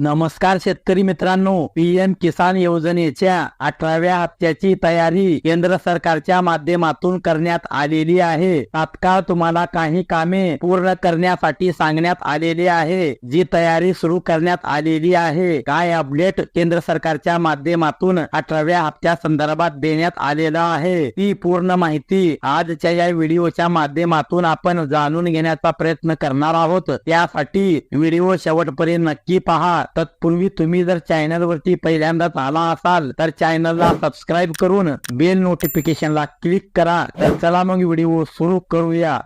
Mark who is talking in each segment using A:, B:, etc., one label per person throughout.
A: नमस्कार शेतकरी मित्रांनो पीएम किसान योजनेच्या अठराव्या हप्त्याची तयारी केंद्र सरकारच्या माध्यमातून करण्यात आलेली आहे. तात्काळ तुम्हाला काही कामे पूर्ण करण्यासाठी सांगण्यात आलेली आहे. जी तयारी सुरू करण्यात आलेली आहे. काय अपडेट केंद्र सरकारच्या माध्यमातून अठराव्या हप्त्या संदर्भात देण्यात आलेला आहे? ती पूर्ण माहिती आजच्या या व्हिडिओच्या माध्यमातून आपण जाणून घेण्याचा प्रयत्न करणार आहोत. त्यासाठी व्हिडिओ शेवटपर्यंत नक्की पहा. तत्पूर्वी तुम्ही जर चॅनलवरती पहिल्यांदाच आला असाल तर चॅनलला सबस्क्राईब करून बेल नोटिफिकेशनला क्लिक करा. तर चला मग व्हिडिओ सुरू करूया.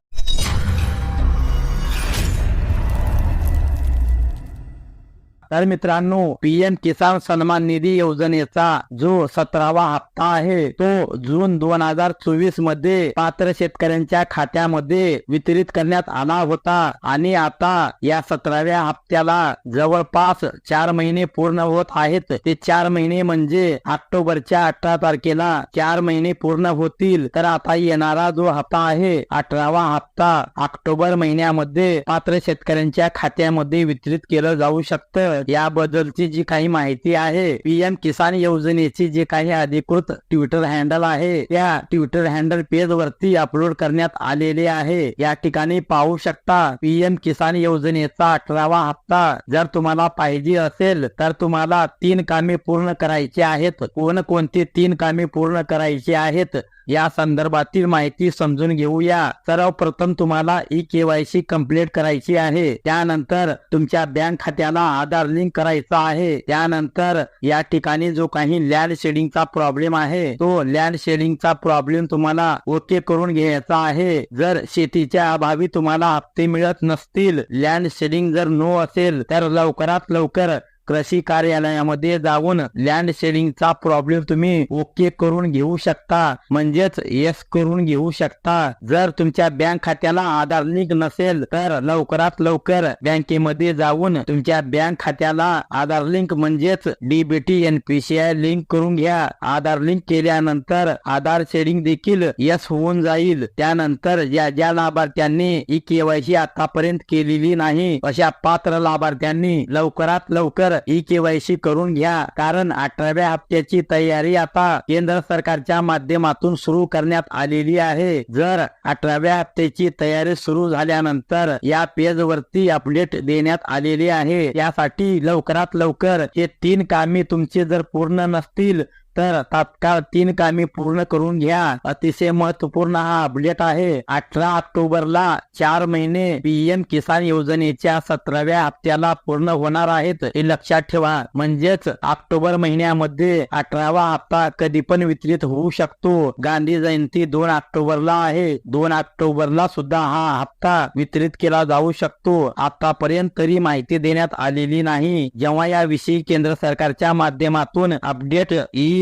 A: तर मित्रांनो पीएम किसान सन्मान निधी योजनेचा जो सतरावा हप्ता आहे तो जून दोन हजार चोवीसमध्ये पात्र शेतकऱ्यांच्या खात्यामध्ये वितरित करण्यात आला होता. आणि आता या सतराव्या हप्त्याला जवळपास चार महिने पूर्ण होत आहेत. ते चार महिने म्हणजे ऑक्टोबरच्या अठरा तारखेला चार महिने पूर्ण होतील. तर आता येणारा जो हप्ता आहे अठरावा हप्ता ऑक्टोबर महिन्यामध्ये पात्र शेतकऱ्यांच्या खात्यामध्ये वितरित केलं जाऊ शकतं. याबद्दलची जी काही माहिती आहे पीएम किसान योजनेची जे काही अधिकृत ट्विटर हँडल आहे त्या ट्विटर हँडल पेज वरती अपलोड करण्यात आलेले आहे. या ठिकाणी पाहू शकता पीएम किसान योजनेचा अठरावा हप्ता जर तुम्हाला पाहिजे असेल तर तुम्हाला तीन कामे पूर्ण करायची आहेत. कोणकोणती तीन कामे पूर्ण करायची आहेत? या संदर्भातील माहिती समजून घेऊया. सर्वप्रथम तुम्हाला ई केवायसी कंप्लीट करायची आहे. त्यानंतर तुमच्या बँक खात्याला आधार लिंक करायचा आहे. त्यानंतर या ठिकाणी जो काही लँड शेडिंगचा प्रॉब्लेम आहे तो लँड शेडिंगचा प्रॉब्लेम तुम्हाला ओके करून घ्यायचा आहे. जर शेतीच्या अभावी तुम्हाला हप्ते मिळत नसतील लँड शेडिंग जर नो असेल तर लवकरात लवकर कृषी कार्यालयामध्ये जाऊन लँड शेडिंगचा प्रॉब्लेम तुम्ही ओके करून घेऊ शकता. म्हणजेच येस करून घेऊ शकता. जर तुमच्या बँक खात्याला आधार लिंक नसेल तर लवकरात लवकर बँकेमध्ये जाऊन तुमच्या बँक खात्याला आधार लिंक म्हणजेच डीबीटी एनपीसीआय लिंक करून घ्या. आधार लिंक केल्यानंतर आधार शेडिंग देखील यस होऊन जाईल. त्यानंतर ज्या ज्या लाभार्थ्यांनी ई केवायसी आतापर्यंत केलेली नाही अशा पात्र लाभार्थ्यांनी लवकरात लवकर ई केवायसी करून घ्या. कारण अठराव्या हप्त्याची तयारी आता केंद्र सरकारच्या माध्यमातून सुरू करण्यात आलेली आहे. जर अठराव्या हप्त्याची तयारी सुरू झाल्यानंतर या पेज वरती अपडेट देण्यात आलेली आहे. यासाठी लवकरात लवकर हे तीन कामे तुमची जर पूर्ण नसतील तर तात्काळ तीन कामे पूर्ण करून घ्या. अतिशय महत्त्वपूर्ण हा अपडेट आहे. अठरा ऑक्टोबरला चार महिने पीएम किसान योजनेच्या सतराव्या हप्त्याला पूर्ण होणार आहेत हे लक्षात ठेवा. म्हणजेच ऑक्टोबर महिन्यामध्ये अठरावा हप्ता कधी पण वितरित होऊ शकतो. गांधी जयंती दोन ऑक्टोबरला आहे. दोन ऑक्टोबरला सुद्धा हा हप्ता वितरित केला जाऊ शकतो. आतापर्यंत तरी माहिती देण्यात आलेली नाही. जेव्हा याविषयी केंद्र सरकारच्या माध्यमातून अपडेट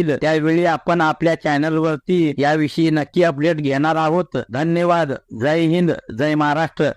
A: येईल त्यावेळी आपण आपल्या चॅनल वरती याविषयी नक्की अपडेट घेणार आहोत. धन्यवाद. जय हिंद. जय महाराष्ट्र.